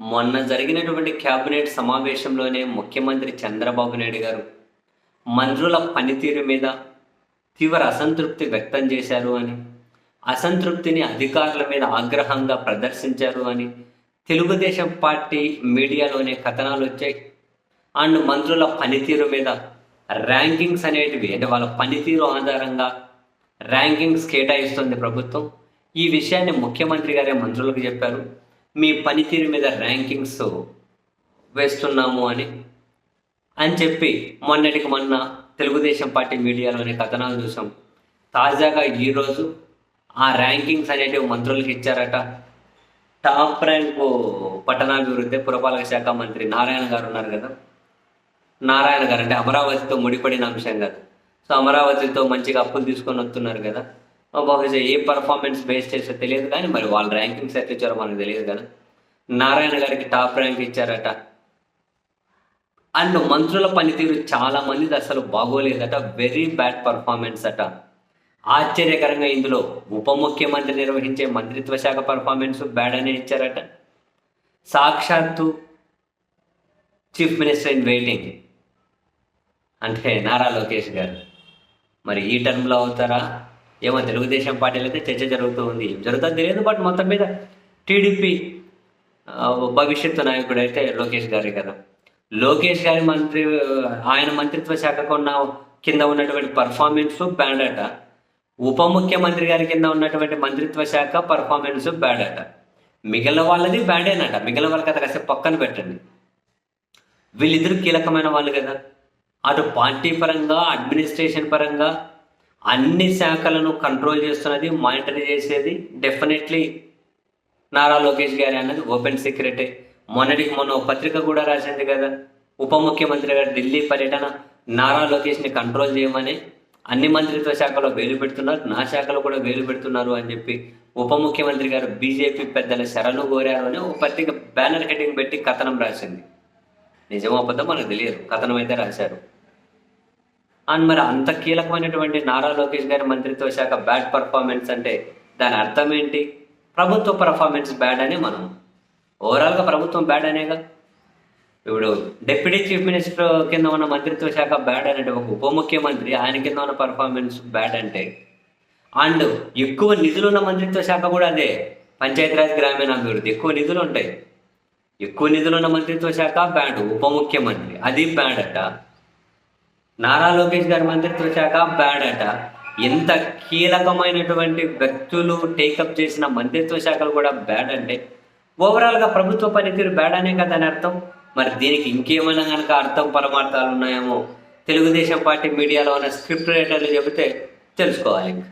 మొన్న జరిగినటువంటి కేబినెట్ సమావేశంలోనే ముఖ్యమంత్రి చంద్రబాబు నాయుడు గారు మంత్రుల పనితీరు మీద తీవ్ర అసంతృప్తి వ్యక్తం చేశారు అని అసంతృప్తిని అధికారుల మీద ఆగ్రహంగా ప్రదర్శించారు అని తెలుగుదేశం పార్టీ మీడియాలోనే కథనాలు వచ్చాయి. అండ్ మంత్రుల పనితీరు మీద ర్యాంకింగ్స్ అనేటివి అంటే వాళ్ళ పనితీరు ఆధారంగా ర్యాంకింగ్స్ కేటాయిస్తుంది ప్రభుత్వం. ఈ విషయాన్ని ముఖ్యమంత్రి గారే మంత్రులకు చెప్పారు. మీ పనితీరు మీద ర్యాంకింగ్స్ వేస్తున్నాము అని. అని చెప్పి మొన్నటికి మొన్న తెలుగుదేశం పార్టీ మీడియాలోని కథనాలు చూసాం. తాజాగా ఈరోజు ఆ ర్యాంకింగ్స్ అనేటివి మంత్రులకు ఇచ్చారట. టాప్ ర్యాంకు పట్టణాభివృద్ధి పురపాలక శాఖ మంత్రి నారాయణ గారు ఉన్నారు కదా. నారాయణ గారు అంటే అమరావతితో ముడిపడిన అంశం కదా. సో అమరావతితో మంచిగా అప్పులు తీసుకొని వస్తున్నారు కదా. బహుశా ఏ పర్ఫార్మెన్స్ బేస్ చేస్తే తెలియదు కానీ మరి వాళ్ళ ర్యాంకింగ్స్ ఎట్లా ఇచ్చారో మనకు తెలియదు కదా. నారాయణ గారికి టాప్ ర్యాంక్ ఇచ్చారట. అండ్ మంత్రుల పనితీరు చాలా మందిది అసలు బాగోలేదట. వెరీ బ్యాడ్ పర్ఫార్మెన్స్ అట. ఆశ్చర్యకరంగా ఇందులో ఉప ముఖ్యమంత్రి నిర్వహించే మంత్రిత్వ శాఖ పర్ఫార్మెన్స్ బ్యాడ్ అనే ఇచ్చారట. సాక్షాత్తు చీఫ్ మినిస్టర్ ఇన్ వెయిటింగ్ అంటే నారా లోకేష్ గారు. మరి ఈ టర్మ్లో అవుతారా? ఏమో తెలుగుదేశం పార్టీలో అయితే చర్చ జరుగుతూ ఉంది. ఏం జరుగుతుందో తెలియదు బట్ మొత్తం మీద టీడీపీ భవిష్యత్తు నాయకుడు అయితే లోకేష్ గారే కదా. లోకేష్ గారి మంత్రి ఆయన మంత్రిత్వ శాఖకు ఉన్న కింద ఉన్నటువంటి పర్ఫార్మెన్స్ బ్యాడ్ అట. ఉప ముఖ్యమంత్రి గారి కింద ఉన్నటువంటి మంత్రిత్వ శాఖ పర్ఫార్మెన్స్ బ్యాడ్ అట. మిగిలిన వాళ్ళది బ్యాడేనట మిగిలిన వాళ్ళకి అది కాసేపు పక్కన పెట్టండి. వీళ్ళిద్దరు కీలకమైన వాళ్ళు కదా. అటు పార్టీ పరంగా అడ్మినిస్ట్రేషన్ పరంగా అన్ని శాఖలను కంట్రోల్ చేస్తున్నది మానిటర్ చేసేది డెఫినెట్లీ నారా లోకేష్ గారి అన్నది ఓపెన్ సీక్రెటే మొన్నటికి మొన్న పత్రిక కూడా రాసింది కదా ఉప ముఖ్యమంత్రి గారు ఢిల్లీ పర్యటన నారా లోకేష్ని కంట్రోల్ చేయమని అన్ని మంత్రిత్వ శాఖలో వేలు పెడుతున్నారు నా శాఖలో కూడా వేలు పెడుతున్నారు అని చెప్పి ఉప ముఖ్యమంత్రి గారు బీజేపీ పెద్దల శరణు కోరారు అని ఒక పత్రిక బ్యానర్ హెడ్డింగ్ పెట్టి కథనం రాసింది. నిజమో అబద్ధం మనకు తెలియదు కథనం అయితే రాశారు. అండ్ మరి అంత కీలకమైనటువంటి నారా లోకేష్ గారి మంత్రిత్వ శాఖ బ్యాడ్ పర్ఫార్మెన్స్ అంటే దాని అర్థం ఏంటి ప్రభుత్వ పర్ఫార్మెన్స్ బ్యాడ్ అని మనం. ఓవరాల్గా ప్రభుత్వం బ్యాడ్ అనేగా? ఇప్పుడు డిప్యూటీ చీఫ్ మినిస్టర్ కింద ఉన్న మంత్రిత్వ శాఖ బ్యాడ్ అంటే ఒక ఉప ముఖ్యమంత్రి ఆయన కింద ఉన్న పర్ఫార్మెన్స్ బ్యాడ్ అంటే. అండ్ ఎక్కువ నిధులు ఉన్న మంత్రిత్వ శాఖ కూడా అదే. పంచాయతీరాజ్ గ్రామీణాభివృద్ధి ఎక్కువ నిధులు ఉంటాయి. ఎక్కువ నిధులు ఉన్న మంత్రిత్వ శాఖ బ్యాడ్ ఉప ముఖ్యమంత్రి. అది బ్యాడ్ అట. నారా లోకేష్ గారి మంత్రిత్వ శాఖ బ్యాడ్ అట. ఎంత కీలకమైనటువంటి వ్యక్తులు టేకప్ చేసిన మంత్రిత్వ శాఖలు కూడా బ్యాడ్ అంటే. ఓవరాల్గా ప్రభుత్వ పనితీరు బ్యాడ్ అనే కదా అని అర్థం. మరి దీనికి ఇంకేమైనా కనుక అర్థం పరమార్థాలు ఉన్నాయేమో తెలుగుదేశం పార్టీ మీడియాలో ఉన్న స్క్రిప్ట్ రైటర్లు చెబితే తెలుసుకోవాలి. ఇంకా